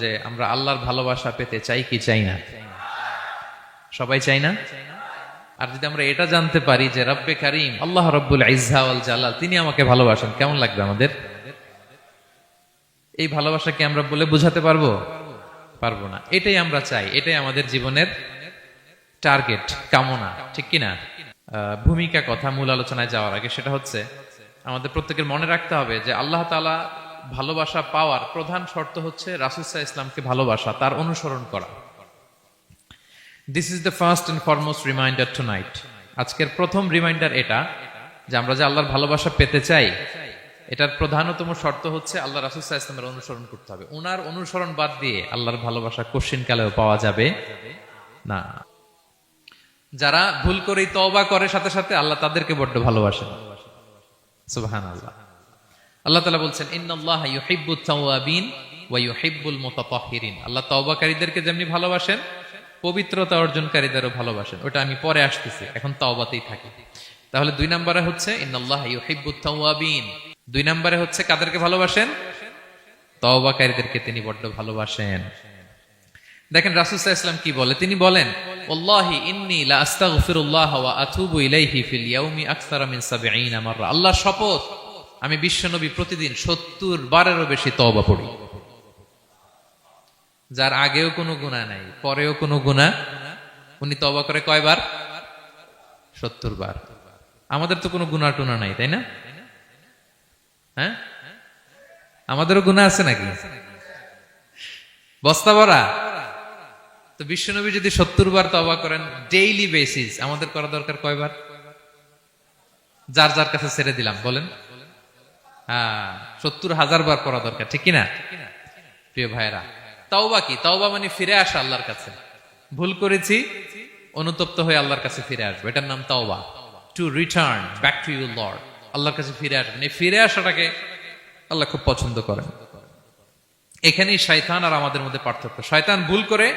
যে আমরা আল্লাহর ভালোবাসা পেতে চাই কি চাই না? সবাই চাই না? আর যদি আমরা এটা জানতে পারি যে রব্বে কারিম, আল্লাহ রব্বুল ইজাউল জালাল, তিনি আমাকে ভালোবাসেন, কেমন লাগবে আমাদের? এই ভালোবাসাকে আমরা বলে বোঝাতে পারব? পারব না। এটাই আমরা চাই, এটাই আমাদের জীবনের টার্গেট, কামনা, ঠিক কিনা ভূমিকা কথা মূল আলোচনায় যাওয়ার আগে সেটা হচ্ছে, আমাদের প্রত্যেকের মনে রাখতে হবে যে আল্লাহ তালা ভালোবাসা পাওয়ার প্রধান শর্ত হচ্ছে রাসুসাহ ইসলামকে ভালোবাসা, তার অনুসরণ করা। This is the first and foremost reminder tonight আজকের প্রথম রিমাইন্ডার এটা, যে আমরা যে আল্লাহর ভালোবাসা পেতে চাই, এটার প্রধানতম শর্ত হচ্ছে আল্লাহ রাসুসাহ ইসলামের অনুসরণ করতে হবে। ওনার অনুসরণ বাদ দিয়ে আল্লাহর ভালোবাসা কোশ্চিন কালেও পাওয়া যাবে না। যারা ভুল করেই তওবা করে, সাথে সাথে আল্লাহ তাদেরকে বড্ড ভালোবাসেন। সুবহান আল্লাহ আল্লাহ তালা বলছেন, ইন্নাল্লাহ ইউহিব্বুত তাওয়াবিন ওয়া ইউহিব্বুল মুতাতাহহিরিন আল্লাহ তওবাকারীদেরকে যেমনি ভালোবাসেন, পবিত্রতা অর্জনকারীদেরও ভালোবাসেন। ওটা আমি পরে আসতেছি, এখন তওবাতেই থাকি। তাহলে দুই নম্বরে হচ্ছে, ইন্নাল্লাহ ইউহিব্বুত তাওয়াবিন দুই নম্বরে হচ্ছে, কাদেরকে ভালোবাসেন? তওবাকারীদেরকে তিনি বড্ড ভালোবাসেন। দেখেন, রাসূল ইসলাম কি বলে? তিনি বলেন, ওয়াল্লাহি ইন্নী লা আস্তাগফিরুল্লাহ ওয়া আতুবু ইলাইহি ফিল ইয়াউমি আকসারা মিন 70 মাররা। আল্লাহ শপথ আমি বিশ্বনবী প্রতিদিন 70 বারেরও বেশি তবা পড়ি। যার আগেও কোনো গুনাহ নাই, পরেও কোনো গুনাহ। উনি তওবা করে কয়বার? 70 বার। আমাদের তো কোনো গুনাহ টুনা নাই, তাই না? হ্যাঁ? আমাদেরও গুনাহ আছে নাকি? বস্তা ভরা? তো বিশ্বনবী যদি সত্তর বার তবা করেন ডেইলি বেসিস আমাদের করা দরকার কয়বার? যার যার কাছে ছেড়ে দিলাম, বলেন। হ্যাঁ সত্তর হাজার বার করা দরকার, ঠিক কিনা? প্রিয় ভাইরা তাওবা কি? তাওবা মানে ফিরে আসা আল্লাহর কাছে। ভুল করেছি, অনুতপ্ত হয়ে আল্লাহর কাছে ফিরে আসব। এটার নাম তাওবা। To return back to you lord আল্লাহর কাছে ফিরে আসবেন এই ফিরে আসাটাকে আল্লাহ খুব পছন্দ করেন। এখানেই শয়তান আর আমাদের মধ্যে পার্থক্য। শয়তান ভুল করে,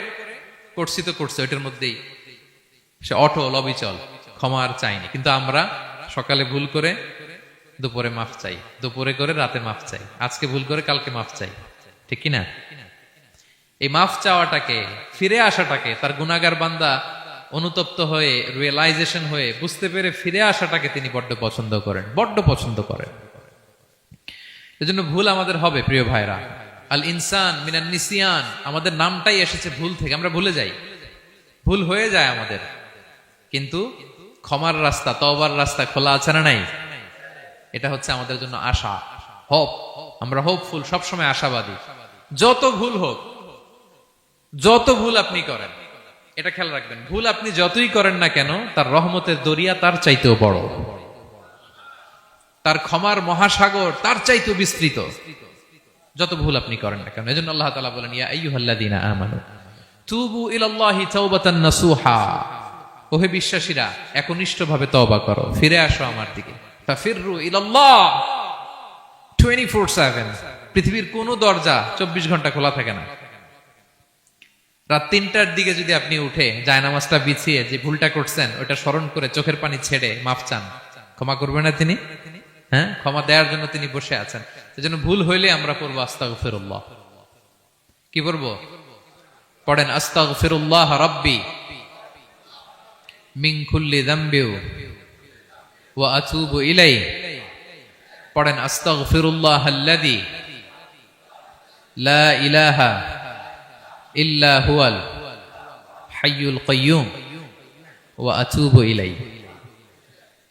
করছি তো করছে, ওইটার মধ্যেই সে অটল, অবিচল, ক্ষমা আর চাইনি। কিন্তু আমরা সকালে ভুল করে দুপুরে মাফ চাই, দুপুরে করে রাতে মাফ চাই, আজকে ভুল করে কালকে মাফ চাই। ঠিক কি না এই মাফ চাওয়াটাকে, ফিরে আসাটাকে তার গুনাগার বান্দা অনুতপ্ত হয়ে রিয়েলাইজেশন হয়ে, বুঝতে পেরে ফিরে আসাটাকে তিনি বড্ড পছন্দ করেন, বড্ড পছন্দ করেন। এজন্য ভুল আমাদের হবে, প্রিয় ভাইরা। আল ইনসান মিনান নিসিয়ান, আমাদের নামটাই এসেছে ভুল থেকে, আমরা ভুলে যাই। ভুল হয়ে যায় আমাদের। কিন্তু ক্ষমার রাস্তা, তওবার রাস্তা খোলা আছে না নাই? এটা হচ্ছে আমাদের জন্য আশা। হোপ আমরা হোপফুল সবসময় আশাবাদী। যত ভুল হোক, যত ভুল আপনি করেন, এটা খেয়াল রাখবেন, ভুল আপনি যতই করেন না কেন, তার রহমতের দরিয়া তার চাইতেও বড়। তার ক্ষমার মহাসাগর তার চাইতেও বিস্তৃত। যত ভুল আপনি করেন না কেন, এজন্য আল্লাহ তাআলা বলেন, ইয়া আইয়ুহাল্লাযীনা আমানু, তুবু ইলাল্লাহি তাওবাতান নাসুহা। ওহে বিশ্বাসীরা, একনিষ্ঠভাবে তওবা করো, ফিরে আসো আমার দিকে। ফাফিররু ইলাল্লাহ। 24/7 পৃথিবীর কোনো দরজা 24 ঘণ্টা খোলা থাকে না। রাত তিনটার দিকে যদি আপনি উঠে জায়নামাজটা বিছিয়ে যে ভুলটা করছেন ওটা স্মরণ করে চোখের পানি ছেড়ে মাফ চান। ক্ষমা করবেন না তিনি? হ্যাঁ? ক্ষমা দেওয়ার জন্য তিনি বসে আছেন। সেজন্য ভুল হইলে আমরা করব পড়ব আস্তাগফিরুল্লাহ। কি পড়ব? পড়েন আস্তাগফিরুল্লাহ রাব্বি মিন কুল্লি যামবি ওয়া আতুবু পড়েন, আস্তাগফিরুল্লাহ আল্লাযী লা ইলাহা ইল্লা হুয়াল হাইয়ুল কাইয়ুম ওয়া আতুবু ইলাই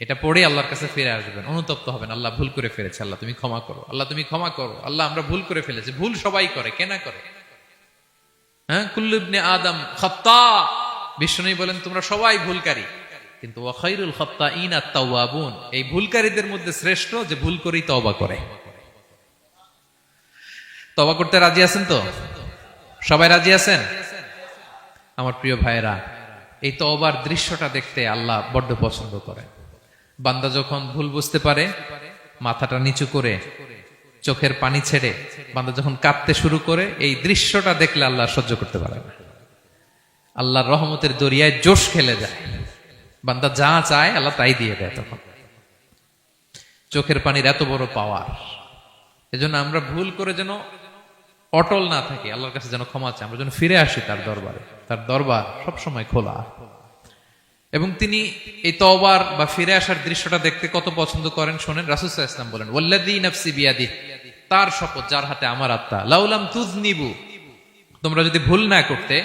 এটা পড়ে আল্লাহর কাছে ফিরে আসবেন, অনুতপ্ত হবেন, আল্লাহ ভুল করে ফেলেছে, আল্লাহ তুমি ক্ষমা করো, আল্লাহ তুমি ক্ষমা করো, আল্লাহ আমরা ভুল করে ফেলেছি, ভুল সবাই করে কেনা করে? হ্যাঁ কুল্লুবনে আদম খত্তা বিষ্ণু বলেন, তোমরা সবাই ভুলকারী। কিন্তু ওয়াখাইরুল খত্তা ইন আত্মাউয়াবুন এই ভুলকারীদের মধ্যে শ্রেষ্ঠ যে ভুল করেই তওবা করে। তওবা করতে রাজি আছেন তো? সবাই রাজি আছেন? আমার প্রিয় ভাইয়েরা, এই তওবার দৃশ্যটা দেখতে আল্লাহ বড্ড পছন্দ করেন। বান্দা যখন ভুল বুঝতে পারে, মাথাটা নিচু করে, চোখের পানি ছেড়ে বান্দা যখন কাঁদতে শুরু করে, এই দৃশ্যটা দেখলে আল্লাহ সহ্য করতে পারে না। আল্লাহর রহমতের দরিয়ায় জোশ খেলে যায়। বান্দা যা চায় আল্লাহ তাই দিয়ে দেয় তখন। চোখের পানির এত বড় পাওয়ার। এজন্য আমরা ভুল করে যেন অটল না থাকি, আল্লাহর কাছে যেন ক্ষমা চাই, আমরা যেন ফিরে আসি তার দরবারে। তার দরবার সবসময় খোলা। এবং তিনি এই তওবার বা ফিরে আসার দৃশ্যটা দেখতে কত পছন্দ করেন, শোনেন? রাসুসাহ ইসলাম বলেন ওল্লাদি নফসি বিয়াদি তার শপথ, যার হাতে আমার আত্মা। লাউলাম তুজ নিবু তোমরা যদি ভুল না করতে,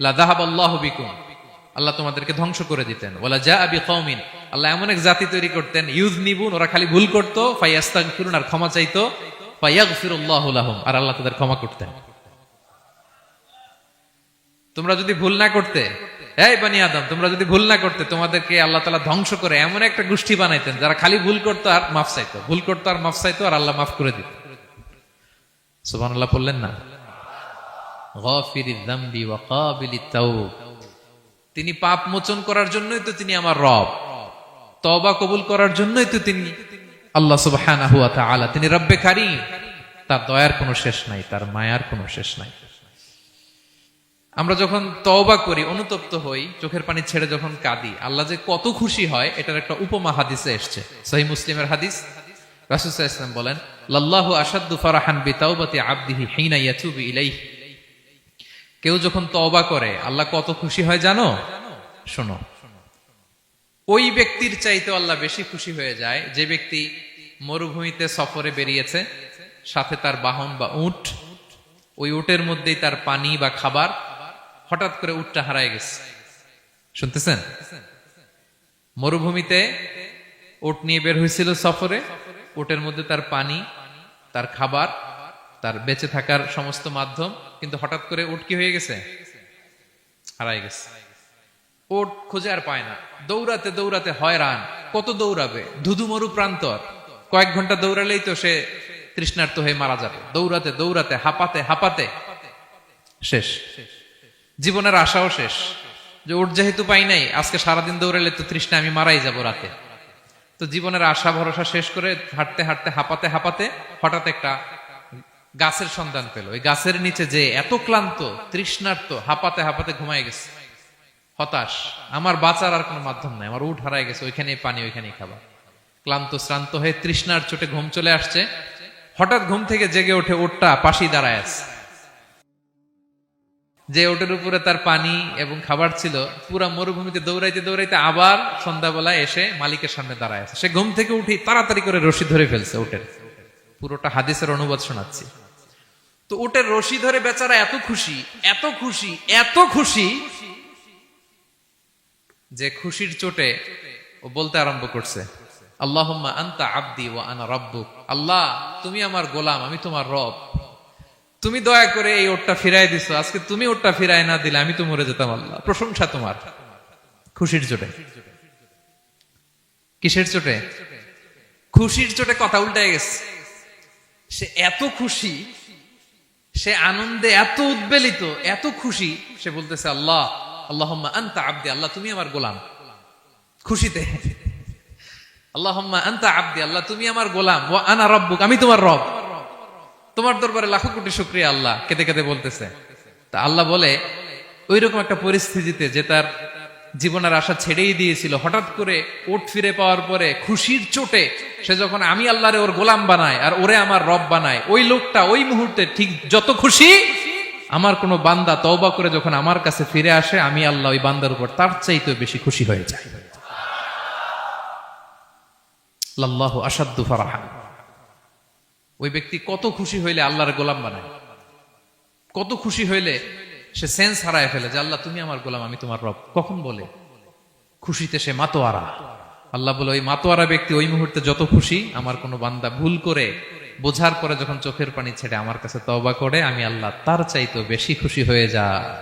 লা দাহাব আল্লাহ বিকুম। আল্লাহ তোমাদেরকে ধ্বংস করে দিতেন। ওলা যা আবি কওমিন আল্লাহ এমন এক জাতি তৈরি করতেন ইউজ নিবুন ওরা খালি ভুল করতো ফাইয়াস্তাগফিরুন আর ক্ষমা চাইতো আর আল্লাহ তাদের ক্ষমা করতেন। তোমরা যদি ভুল না করতে, এই বানি আদম, তোমরা যদি ভুল না করতে, তোমাদেরকে আল্লাহ তালা ধ্বংস করে এমন একটা গোষ্ঠী বানাইতেন, যারা খালি ভুল করতো আর মাফ চাইতো। ভুল করতো আর মাফ চাইতো, আর আল্লাহ মাফ করে দিত। সুবান আল্লাহ বললেন না? গফিরি ওয়া কাবিলিত তাওব। তিনি পাপ মোচন করার জন্যই তো তিনি আমার রব। তওবা কবুল করার জন্যই তো তিনি আল্লাহ সুবহানাহু ওয়া তাআলা। তিনি রব্বে কারীম। তার দয়ার কোনো শেষ নাই, তার মায়ার কোনো শেষ নাই। আমরা যখন তওবা করি, অনুতপ্ত হই, চোখের পানি ছেড়ে যখন কাঁদি, আল্লাহ যে কত খুশি হয়, এটার একটা উপমা হাদিসে এসছে। সহি মুসলিমের হাদিস। রাসূলুল্লাহ ইসলাম বলেন, লাল্লাহু আশাদ্দু ফারাহান বিতাওবাতি আবদিহি হিনা ইয়াতুবু ইলাইহি। কেউ যখন তওবা করে, আল্লাহ কত খুশি হয় জানো? শোনো। ওই ব্যক্তির চাইতে আল্লাহ বেশি খুশি হয়ে যায়, যে ব্যক্তি মরুভূমিতে সফরে বেরিয়েছে, সাথে তার বাহন বা উট, ওই উটের মধ্যেই তার পানি বা খাবার, হঠাৎ করে উটটা হারায় গেছে। শুনতেছেন? মরুভূমিতে উট নিয়ে বের হয়েছিল সফরে, উটের মধ্যে তার পানি, তার খাবার তার বেঁচে থাকার সমস্ত মাধ্যম, কিন্তু হঠাৎ করে উট কি হয়ে গেছে? হারাই গেছে। ওট খুঁজে আর পায় না। দৌড়াতে দৌড়াতে হয়রান। কত দৌড়াবে? ধুধু মরু প্রান্তর। কয়েক ঘণ্টা দৌড়ালেই তো সে তৃষ্ণার্ত হয়ে মারা যাবে। দৌড়াতে দৌড়াতে, হাঁপাতে হাঁপাতে। শেষ। জীবনের আশাও শেষ। যে ওট যেহেতু পাই নাই, আজকে সারাদিন দৌড়ালে তো তৃষ্ণা, আমি মারাই যাব রাতে। তো জীবনের আশা, ভরসা শেষ করে হাঁটতে হাঁটতে, হাঁপাতে হাঁপাতে হঠাৎ একটা গাছের সন্ধান পেল। ওই গাছের নিচে যে এত ক্লান্ত, তৃষ্ণার্ত, হাঁপাতে হাঁপাতে ঘুমায় গেছে। হতাশ। আমার বাঁচার আর কোনো মাধ্যম নাই। আমার উঠ হারায় গেছে। ওইখানে পানি ওইখানে খাবার। ক্লান্ত, শ্রান্ত হয়ে তৃষ্ণার চোটে ঘুম চলে আসছে। হঠাৎ ঘুম থেকে জেগে ওঠে ওটটা পাশেই দাঁড়ায় আছে। যে ওটের উপরে তার পানি এবং খাবার ছিল, পুরা মরুভূমিতে দৌড়াইতে দৌড়াইতে আবার সন্ধ্যাবেলায় এসে মালিকের সামনে দাঁড়ায় আছে। সে ঘুম থেকে উঠি তাড়াতাড়ি করে রশি ধরে ফেলছে ওটের পুরোটা হাদিসের অনুবাদ শোনাচ্ছি। তো ওটের রশি ধরে বেচারা এত খুশি এত খুশি এত খুশি যে খুশির চোটে ও বলতে আরম্ভ করছে, আল্লাহুম্মা আনতা আব্দি ওয়া আনা রাব্বুক। আল্লাহ, তুমি আমার গোলাম, আমি তোমার রব। তুমি দয়া করে এই ওটটা ফিরাই আজকে তুমি ওটটা ফিরাই না দিলে আমি তো মরে যেতাম, আল্লাহ। প্রশংসা তোমার খুশির চোটে। কিসের চোটে? খুশির চোটে কথা উল্টে গেছে। সে এত খুশি সে আনন্দে এত উদ্বেলিত, এত খুশি, সে বলতেছে, আল্লাহ, আল্লাহম্মা আন্তা আব্দি, আল্লাহ তুমি আমার গোলাম। খুশিতে। আল্লাহম্মা আন্তা আব্দি, আল্লাহ তুমি আমার গোলাম। ও আনা রব্বুক, আমি তোমার রব। তোমার দরবারে লাখো কোটি শুক্রিয়া, আল্লাহ, কেঁদে কেঁদে বলতেছে। তা আল্লাহ বলে ওই রকম একটা পরিস্থিতিতে যে তার জীবনের আশা ছেড়েই দিয়েছিল। হঠাৎ করে ওট ফিরে পাওয়ার পরে খুশির চোটে সে যখন আমি আল্লাহরে ওর গোলাম বানায় আর ওরে আমার রব বানায় ওই লোকটা ওই মুহূর্তে ঠিক যত খুশি আমার কোনো বান্দা তওবা করে যখন আমার কাছে ফিরে আসে, আমি আল্লাহ ওই বান্দার উপর তার চাইতে বেশি খুশি হয়ে যায় লাল্লাহু আসাদ্দু ফারাহান ওই ব্যক্তি কত খুশি হইলে আল্লাহর গোলাম বানায়। কত খুশি হইলে সে সেন্স হারায় ফেলে যে, আল্লাহ, তুমি আমার গোলাম, আমি তোমার রব। কখন বলে? খুশিতে সে মাতোয়ারা। আল্লাহ বলে, ওই মাতোয়ারা ব্যক্তি ওই মুহূর্তে যত খুশি, আমার কোনো বান্দা ভুল করে বোঝার পরে যখন চোখের পানি ছেড়ে আমার কাছে তবা করে, আমি আল্লাহ তার চাইতেও বেশি খুশি হয়ে যা